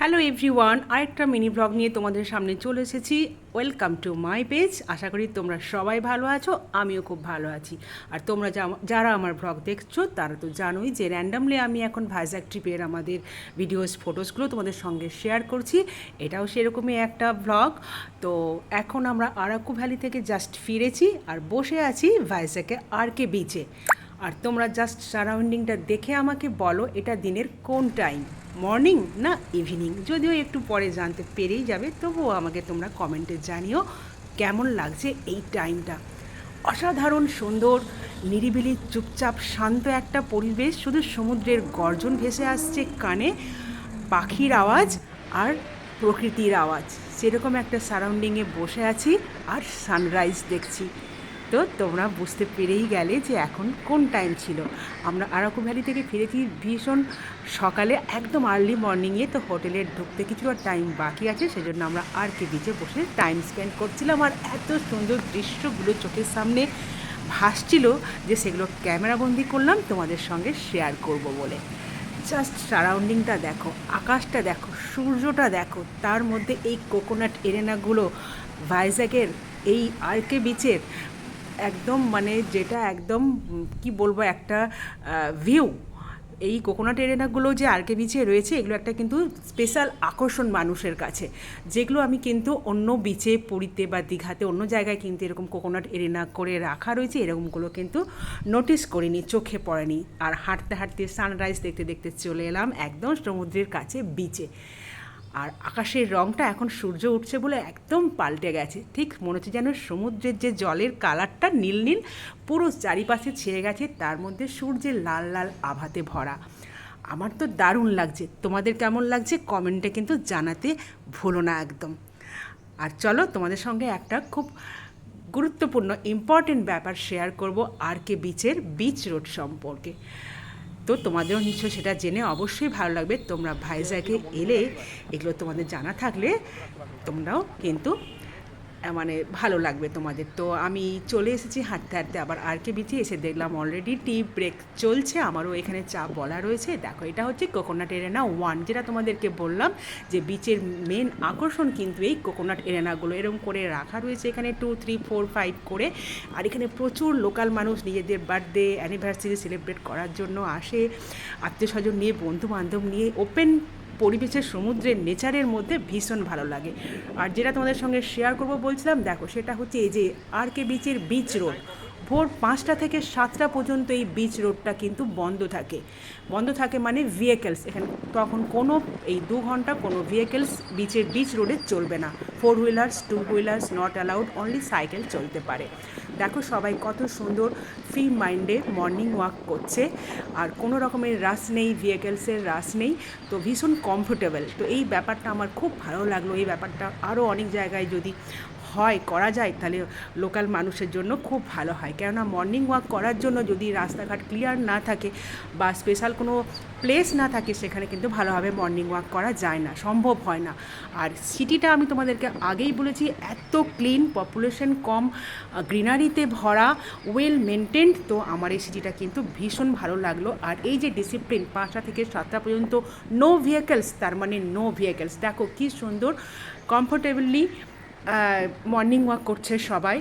Hello everyone আরেকটা mini blog নিয়ে তোমাদের সামনে চলে এসেছি। ওয়েলকাম টু মাই পেজ আশা করি তোমরা সবাই ভালো আছো, আমিও খুব ভালো আছি। আর তোমরা যারা আমার ব্লগ দেখছ, তারা তো জানোই যে র্যান্ডামলি আমি এখন ভাইজাগ ট্রিপের আমাদের ভিডিওস ফটোসগুলো তোমাদের সঙ্গে শেয়ার করছি। এটাও সেরকমই একটা ব্লগ তো এখন আমরা আরাকু ভ্যালি থেকে জাস্ট ফিরেছি আর বসে আছি ভাইজাকে আর কে বিচে আর তোমরা জাস্ট সারাউন্ডিংটা দেখে আমাকে বলো, এটা দিনের কোন টাইম মর্নিং না ইভিনিং? যদিও একটু পরে জানতে পেরেই যাবে, তবুও আমাকে তোমরা কমেন্টে জানিও কেমন লাগছে এই টাইমটা। অসাধারণ, সুন্দর, নিরিবিলি, চুপচাপ, শান্ত একটা পরিবেশ, শুধু সমুদ্রের গর্জন ভেসে আসছে কানে, পাখির আওয়াজ আর প্রকৃতির আওয়াজ। সেরকম একটা সারাউন্ডিংয়ে বসে আছি আর সানরাইজ দেখছি। তো তোমরা বুঝতে পেরেই গেলে যে এখন কোন টাইম ছিল। আমরা আরাকু ভ্যালি থেকে ফিরেছি ভীষণ সকালে, একদম আর্লি মর্নিংয়ে তো হোটেলে ঢুকতে কিছুটা টাইম বাকি আছে, সেজন্য আমরা আর কে বিচে বসে টাইম স্পেন্ড করছিলাম। আর এত সুন্দর দৃশ্যগুলো চোখের সামনে ভাসছিল যে সেগুলো ক্যামেরাবন্দি করলাম, তোমাদের সঙ্গে শেয়ার করব বলে। জাস্ট সারাউন্ডিংটা দেখো, আকাশটা দেখো, সূর্যটা দেখো, তার মধ্যে এই কোকোনাট এরেনাগুলো ভাইজ্যাগের এই আরকে বিচের একদম মানে যেটা একদম কি বলব, একটা ভিউ এই কোকোনাট এরেনাগুলো যে আরকে বিচে রয়েছে, এগুলো একটা কিন্তু স্পেশাল আকর্ষণ মানুষের কাছে। যেগুলো আমি কিন্তু অন্য বিচে পুরীতে বা দীঘাতে, অন্য জায়গায় কিন্তু এরকম কোকোনাট এরেনা করে রাখা রয়েছে, এরকমগুলো কিন্তু নোটিস করিনি, চোখে পড়েনি। আর হাঁটতে হাঁটতে সানরাইজ দেখতে দেখতে চলে এলাম একদম সমুদ্রের কাছে বিচে আর আকাশের রংটা এখন সূর্য উঠছে বলে একদম পাল্টে গেছে। ঠিক মনে হচ্ছে যেন সমুদ্রের যে জলের কালারটা নীল নীল, পুরো চারিপাশে ছেয়ে গেছে, তার মধ্যে সূর্যের লাল লাল আভাতে ভরা। আমার তো দারুণ লাগছে। তোমাদের কেমন লাগছে কমেন্টে কিন্তু জানাতে ভুলো না একদম। আর চলো তোমাদের সঙ্গে একটা খুব গুরুত্বপূর্ণ ইম্পর্টেন্ট ব্যাপার শেয়ার করব, আর কে বিচের বিচ রোড সম্পর্কে। তো তোমাদেরও নিশ্চয়ই সেটা জেনে অবশ্যই ভালো লাগবে। তোমরা ভাইজাকে এলে এগুলো তোমাদের জানা থাকলে তোমরাও কিন্তু মানে ভালো লাগবে তোমাদের। তো আমি চলে এসেছি হাঁটতে হাঁটতে, আবার আর কে বিচে এসে দেখলাম অলরেডি টি ব্রেক চলছে। আমারও এখানে চা বলা রয়েছে। দেখো, এটা হচ্ছে কোকোনাট এরেনা ওয়ান যেটা তোমাদেরকে বললাম যে বিচের মেন আকর্ষণ কিন্তু এই কোকোনাট এরেনাগুলো এরকম করে রাখা রয়েছে এখানে টু থ্রি ফোর ফাইভ করে। আর এখানে প্রচুর লোকাল মানুষ নিজেদের বার্থডে অ্যানিভার্সারি সেলিব্রেট করার জন্য আসে। আত্মীয় স্বজন নিয়ে বন্ধু বান্ধব নিয়ে ওপেন পরিবেশের সমুদ্রের নেচারের মধ্যে ভীষণ ভালো লাগে। আর যেটা তোমাদের সঙ্গে শেয়ার করব বলছিলাম, দেখো সেটা হচ্ছে এই যে আর কে বিচের বিচ রোড ভোর পাঁচটা থেকে সাতটা পর্যন্ত এই বিচ রোডটা কিন্তু বন্ধ থাকে। বন্ধ থাকে মানে ভেহিকেলস এখানে তখন কোনো এই দু ঘণ্টা কোনো ভেহিকেলস বিচের বিচ রোডে চলবে না। Four wheelers two wheelers not allowed only cycle চলতে পারে। দেখো সবাই কত সুন্দর ফ্রি মাইন্ডে মর্নিং ওয়াক করছে। আর কোনো রকমের রাশ নেই ভেহিকেলসের রাশ নেই। তো ভীষণ কমফোর্টেবল তো এই ব্যাপারটা আমার খুব ভালো লাগল। এই ব্যাপারটা আরও অনেক জায়গায় যদি হয়, করা যায়, তাহলে লোকাল মানুষের জন্য খুব ভালো হয়। কেননা মর্নিং ওয়াক করার জন্য যদি রাস্তাঘাট ক্লিয়ার না থাকে বা স্পেশাল কোনো প্লেস না থাকে, সেখানে কিন্তু ভালোভাবে মর্নিং ওয়াক করা যায় না, সম্ভব হয় না। আর সিটিটা আমি তোমাদেরকে আগেই বলেছি, এত ক্লিন পপুলেশন কম গ্রিনারিতে ভরা ওয়েল মেনটেন্ড তো আমার এই সিটিটা কিন্তু ভীষণ ভালো লাগল। আর এই যে ডিসিপ্লিন পাঁচটা থেকে সাতটা পর্যন্ত নো ভেহিকেলস তার মানে নো ভেহিকেলস দেখো কি সুন্দর কমফোর্টেবলি মর্নিং ওয়াক করছে সবাই।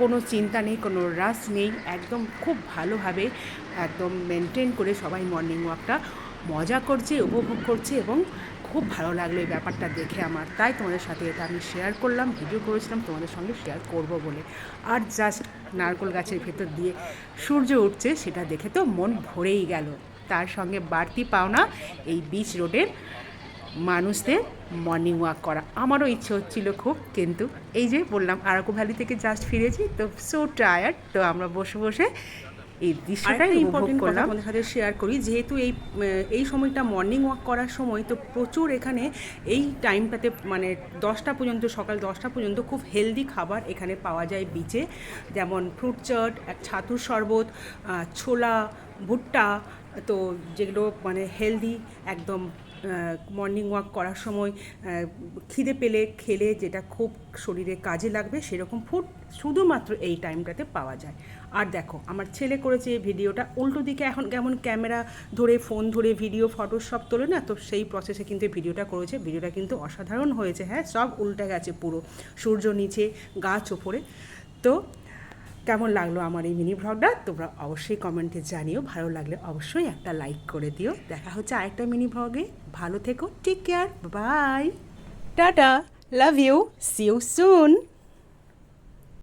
কোনো চিন্তা নেই, কোনো রাশ নেই, একদম খুব ভালোভাবে একদম মেনটেন করে সবাই মর্নিং ওয়াকটা মজা করছে, উপভোগ করছে এবং খুব ভালো লাগল এই ব্যাপারটা দেখে আমার। তাই তোমাদের সাথে এটা আমি শেয়ার করলাম ভিডিও করেছিলাম, তোমাদের সঙ্গে শেয়ার করব বলে। আর জাস্ট নারকোল গাছের ভেতর দিয়ে সূর্য উঠছে, সেটা দেখে তো মন ভরেই গেল। তার সঙ্গে বাড়তি পাওনা এই বিচ রোডের মানুষদের মর্নিং ওয়াক করা। আমারও ইচ্ছে হচ্ছিল খুব কিন্তু এই যে বললাম আরাকু ভ্যালি থেকে জাস্ট ফিরেছি তো সো টায়ার্ড তো আমরা বসে বসে এই দৃশ্যটাই উপভোগ করলাম। আমাদের সাথে শেয়ার করি যেহেতু এই এই সময়টা মর্নিং ওয়াক করার সময় তো প্রচুর এখানে এই টাইমটাতে মানে দশটা পর্যন্ত সকাল দশটা পর্যন্ত খুব হেলদি খাবার এখানে পাওয়া যায় বিচে যেমন ফ্রুট চাট এক ছাতুর শরবত ছোলা ভুট্টা তো যেগুলো মানে হেলদি একদম মর্নিং ওয়াক করার সময় খিদে পেলে খেলে যেটা খুব শরীরে কাজে লাগবে সেরকম ফুড শুধুমাত্র এই টাইমটাতে পাওয়া যায়। আর দেখো, আমার ছেলে করেছে এই ভিডিওটা, উল্টো দিকে এখন কেমন ক্যামেরা ধরে ফোন ধরে ভিডিও ফটো সব তোলে না, তো সেই প্রসেসে কিন্তু ভিডিওটা করেছে। ভিডিওটা কিন্তু অসাধারণ হয়েছে হ্যাঁ সব উল্টে গেছে পুরো। সূর্য নিচে, গাছ ওপরে। তো কেমন লাগল আমার এই মিনি ভ্লগটা তোমরা অবশ্যই কমেন্টে জানিও। ভালো লাগলে অবশ্যই একটা লাইক করে দিও। দেখা হচ্ছে আরেকটা মিনি ভ্লগে ভালো থেকো take care bye tata love you see you soon